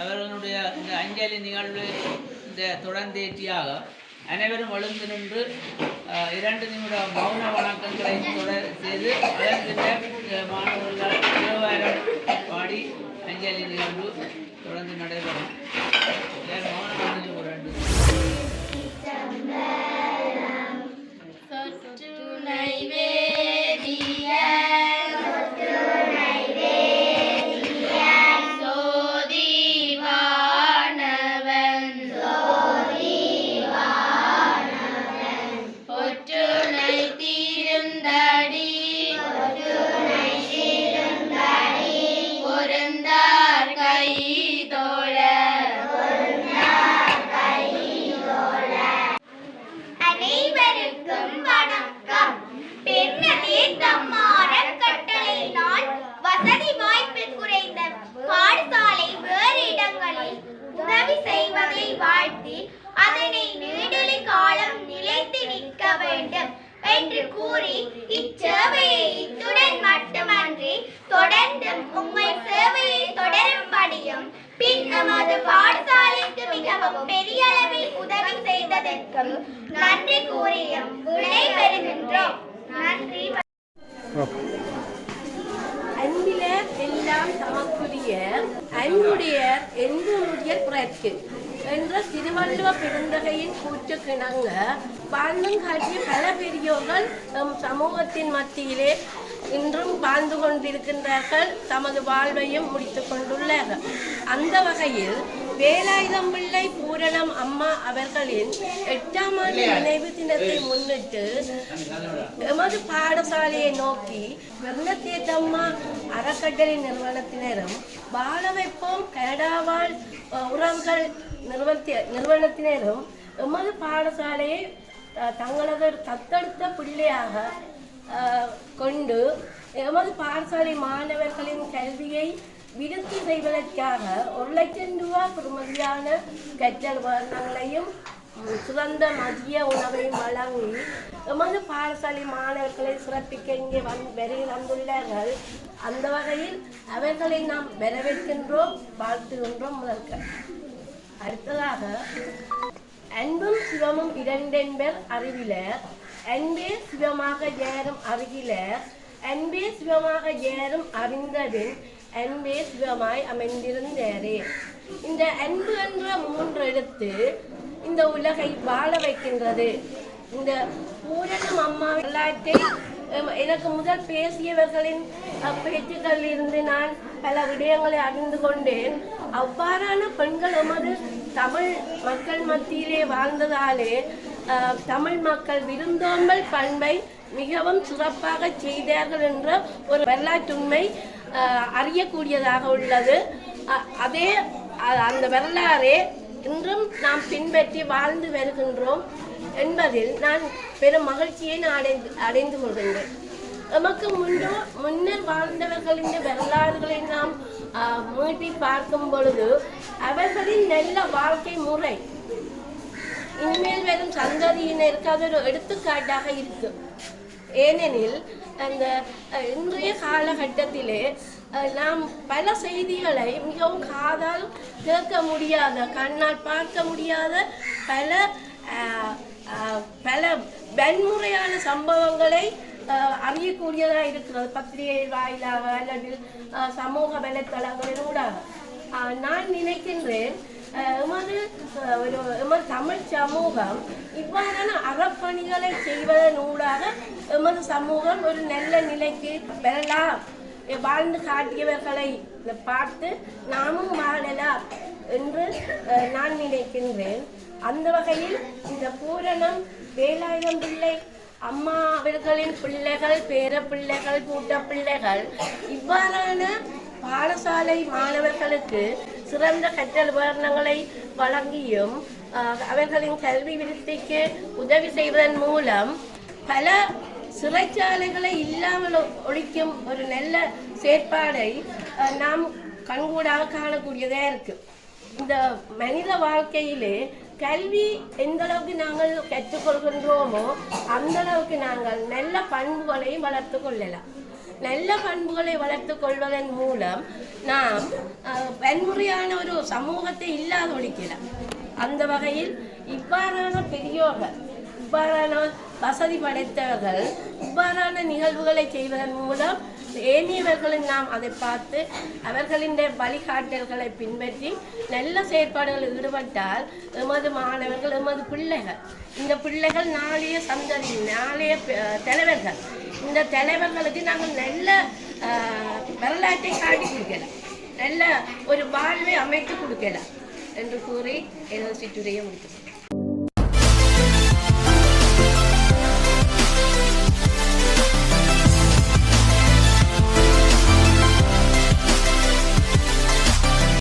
அவர்களுடைய இந்த அஞ்சலி நிகழ்வு இந்த தொடர்ந்தேற்றியாக அனைவரும் எழுந்து நின்று இரண்டு நிமிட மௌன வணக்கங்களை தொடர் செய்து அதன் பின்னர் மாணவர்கள் தேவாரம் பாடி அஞ்சலி நிகழ்வு தொடர்ந்து நடைபெறும். மௌனம் ஒரு ரெண்டு கூறி இச்சேவையை இத்துடன் மட்டுமன்றி தொடர்ந்து உங்கள் சேவையை தொடரும்படியும் பின் நமது பாடசாலைக்கு மிகவும் பெரிய அளவில் உதவி செய்ததற்கும் நன்றி கூறியும் விடைபெறுகின்றோம் நன்றி. அன்பில எல்லாம் தமக்குரிய அன்புடைய எங்களுடைய பிறக்கு என்ற திருவள்ளுவ பெருந்தகையின் கூற்று கிணங்க வாழ்ந்தும் காட்டிய பல பெரியோர்கள் நம் சமூகத்தின் மத்தியிலே இன்றும் வாழ்ந்து கொண்டிருக்கின்றார்கள். தமது வாழ்வையும் முடித்து கொண்டுள்ளார்கள் அந்த வகையில் வேலாயுதம் பிள்ளை பூரணம் அம்மா அவர்களின் எட்டாம் ஆண்டு நினைவு தினத்தை முன்னிட்டு எமது பாடசாலையை நோக்கி வெள்ளத்தேத்தம்மா அறக்கட்டளை நிறுவனத்தினரும் வாழ வைப்போம் கனடாவாழ் அஹ், உறவுகள் நிறுவனத்தி நிறுவனத்தினரும் எமது பாடசாலையை தங்களது தத்தெடுத்த பிள்ளையாக கொண்டு எமது பாடசாலை மாணவர்களின் கல்வியை விருத்தி செய்வதற்காக ஒரு லட்சம் ரூபா பெறுமதியான கற்றல் உபகரணங்களையும் சுதந்த சிறந்த மதிய உணவையும் வழங்கி எமது பாடசாலை மாணவர்களை சிறப்பிக்க இங்கே வந் வருகை வந்துள்ளார்கள் அந்த வகையில் அவர்களை நாம் வரவேற்கின்றோம் வாழ்த்துகின்றோம் முதற்க. அடுத்ததாக அன்பும் சிவமும் இரண்டென்பர் அறிவிலர் அன்பே சிவமாக ஏறும் அருகிலர் அன்பே சிவமாக ஏறும் அறிந்தபின் அன்பே சிவமாய் அமைந்திருந்தாரே. இந்த அன்பு என்ற மூன்று இந்த உலகை வாழ வைக்கின்றது. இந்த பூரணம் அம்மா வரலாற்றை எனக்கு முதல் பேசியவர்களின் பேச்சுக்களில் இருந்து நான் பல விடயங்களை அறிந்து கொண்டேன். அவ்வாறான பெண்கள் எமது தமிழ் மக்கள் மத்தியிலே வாழ்ந்ததாலே தமிழ் மக்கள் விருந்தோம்பல் பண்பை மிகவும் சிறப்பாக செய்தார்கள் என்ற ஒரு வரலாற்றுண்மை அறியக்கூடியதாக உள்ளது. அ- அதே அந்த வரலாறே இன்றும் நாம் பின்பற்றி வாழ்ந்து வருகின்றோம் என்பதில் நான் பெரும் மகிழ்ச்சியை நான் அடைந்து அடைந்து கொள்கின்றேன். நமக்கு முன்னோ முன்னர் வாழ்ந்தவர்களின் வரலாறுகளை நாம் மீட்டி பார்க்கும் பொழுது அவர்களின் நல்ல வாழ்க்கை முறை இனிமேல் வரும் சந்ததியினருக்கு அது ஒரு எடுத்துக்காட்டாக இருக்குது ஏனெனில் அந்த இன்றைய காலகட்டத்திலே நாம் பல செய்திகளை மிகவும் காதால் கேட்க முடியாத கண்ணால் பார்க்க முடியாத பல பல வன்முறையான சம்பவங்களை அறியக்கூடியதாக இருக்கிறது. பத்திரிகை வாயிலாக அல்லது சமூக வலைத்தளங்களினூடாக நான் நினைக்கின்றேன் எமது ஒரு எமது தமிழ் சமூகம் இவ்வாறான அறப்பணிகளை செய்வதன் ஊடாக எமது சமூகம் ஒரு நல்ல நிலைக்கு பெறலாம் வாழ்ந்து காட்டியவர்களை பார்த்து நாமும் வாழலாம் என்று நான் நினைக்கின்றேன். அந்த வகையில் இந்த பூரணம் வேலாயுதம் பிள்ளை அம்மா அவர்களின் பிள்ளைகள் பேர பிள்ளைகள் கூட்ட பிள்ளைகள் இவ்வாறான பாடசாலை மாணவர்களுக்கு சிறந்த கற்றல் உபகரணங்களை வழங்கியும் அவர்களின் கல்வி விருத்திக்கு உதவி செய்வதன் மூலம் பல சிறைச்சாலைகளை இல்லாமல் ஒழிக்கும் ஒரு நல்ல செயற்பாடை நாம் கண்கூடாக காணக்கூடியதாக இருக்கு. இந்த மனித வாழ்க்கையிலே கல்வி எந்த அளவுக்கு நாங்கள் கற்றுக்கொள்கின்றோமோ அந்த அளவுக்கு நாங்கள் நல்ல பண்புகளையும் வளர்த்து கொள்ளலாம். நல்ல பண்புகளை வளர்த்து கொள்வதன் மூலம் நாம் வன்முறையான ஒரு சமூகத்தை இல்லாத ஒழிக்கலாம். அந்த வகையில் இவ்வாறான பெரியோர்கள் இவ்வாறான வசதி படைத்தவர்கள் இவ்வாறான நிகழ்வுகளை செய்வதன் மூலம் ஏனியவர்களும் நாம் அதை பார்த்து அவர்களின் வழிகாட்டல்களை பின்பற்றி நல்ல செயற்பாடுகளில் ஈடுபட்டால் எமது மாணவர்கள் எமது பிள்ளைகள் இந்த பிள்ளைகள் நாளைய சந்ததி நாளைய தலைவர்கள் இந்த தலைவர்களுக்கு நாங்கள் நல்ல வரலாற்றை காட்டி கொடுக்கலாம். நல்ல ஒரு வாழ்வை அமைத்து கொடுக்கலாம் என்று கூறி எனது சிற்றுரையை முடிக்கிறேன்